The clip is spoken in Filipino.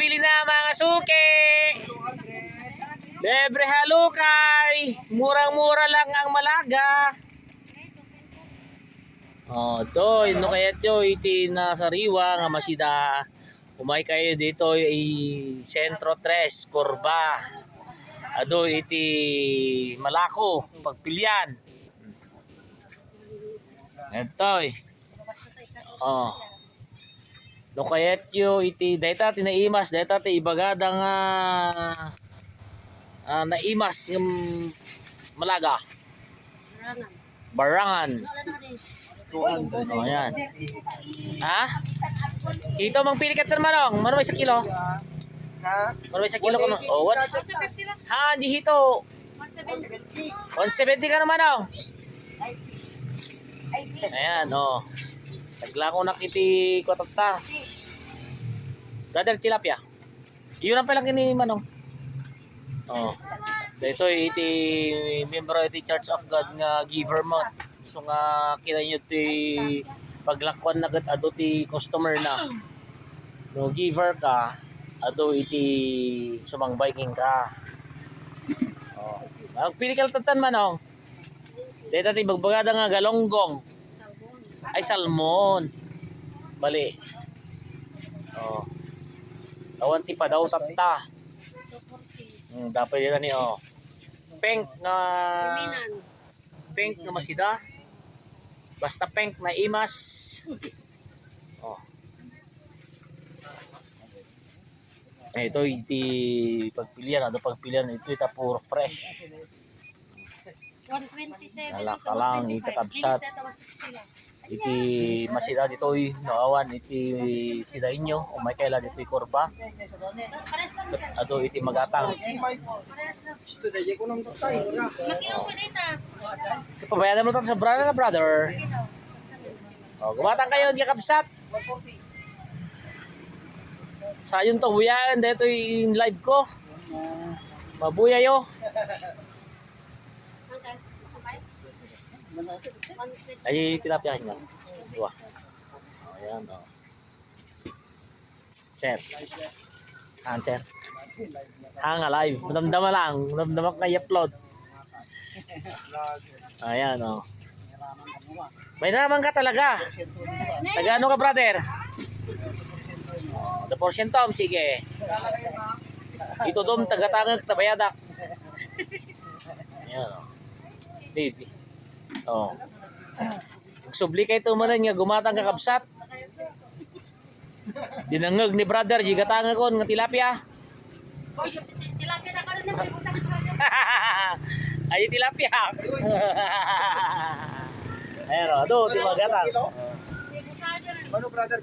Nakabili na mga suki. Libre halukay. Murang-mura lang ang malaga. Oh, to, no kaya to iti na sariwa nga masida. Umay kayo dito ay Sentro 3, Corba. Ado iti Malako, pagpilian. Eh. Oh. No kayat yo iti data tinaimas data ti ibagada nga ah, naimas yung malaga. Barangan. Oh, yan. Ha? Ito mang pilikat na manong. Manong isa kilo. Ha? Manong isa kilo ko. Oh, what? Ha, di hito. 170 ka naman oh. Ayan, oh. Tagla ko nakiti ko tata. Brother tilapia. Yun ang palang kini manong. Oh. Dito iti member iti Church of God nga giver mo. So nga kita nyo ti paglakwan na agad ado ti customer na. No giver ka, ado iti sumang biking ka. Oh. Ang pinikal tatan manong. Dito ti bagbagada nga galonggong. Ay salmon. Bali. Oh. Awan ti pa daw tata. Hmm, dapat yun ni oh. Pink na pink na masida. Basta pink na imas. Oh. Eh, ito iti pagpilian, ano pagpilian ito ita puro fresh. 127. Alak lang iti kabsat. Iti masida dito naawan iti sida inyo o may kaila dito korba. Ato iti magatang. Dito. Pabayadan mo to sa brother na brother. O, gumatang kayo di kabsat. Sayon to buyayan dito in live ko. Mabuyayo. Ay tilapia niya. Dua. Ayan o. Sir. Han sir. Hang alive. Madamdama lang. Madamdama ka i-upload. Ayan o. May naman ka talaga. Taga ka brother? The portion tom, sige. Ito dom, taga-tagag, tabayadak. Ayan o. Di, di. O. Subli kay tumanan nga gumatang kakabsat. Dinangag ni brother, gigatanga kon nga tilapia. Oy, tilapia na ka rin na sa Ay tilapia. Ayan o, do, timagatang. Ano brother?